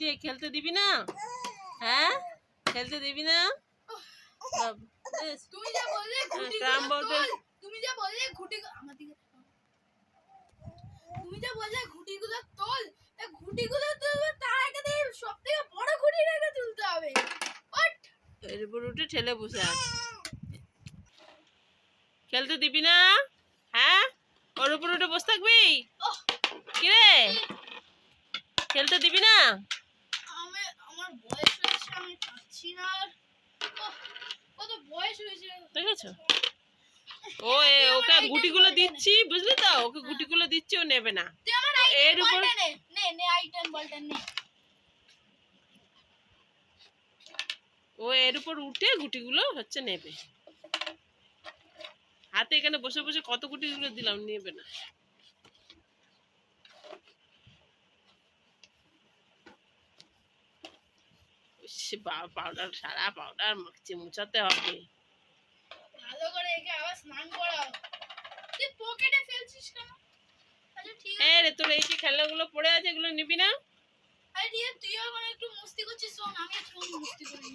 কিরে খেলতে দিবি না? হ্যাঁ? খেলতে দিবি না? তুমি যা বললে ঘুটি ট্রাম তুমি যা বললে ঘুটি আমার দিকে তুমি যা বললে ঘুটিগুলো তোল তা ঘুটিগুলো তুলবে তার আগে দিয়ে সব থেকে বড় ঘুটিটাকে তুলতে হবে। ওট এর উপর উঠে ঠেলে বসে আছে। খেলতে দিবি না? হ্যাঁ? ওর উপর উঠে বসে থাকবি? কিরে খেলতে দিবি না? আমার বয়স হয়েছে আমি পাচ্ছি না। কত বয়স হয়েছে। দেখেছ? ও ওকে গুটিগুলো দিচ্ছি বুঝলি তো? ওকে গুটিগুলো দিচ্ছি ও নেবে না। এর উপর- নে নে নে আইটেম বলটা নে। ও এর উপর উঠে গুটিগুলো হচ্ছে নেবে। হাতে এখানে বসে বসে কত গুটিগুলো দিলাম নেবে না। পাউডার সারা পাউডার মাখছে মুছাতে হবে। ভালো করে একে আবার স্নান করাও। তুই পকেটে ফেলছিস কেন? হ্যাঁ রে তোর এই যে খেলনাগুলো পড়ে আছে এগুলো নিবি না? আরে তুইও এখন একটু মস্তি করছিস শোন আমি একটু মস্তি করি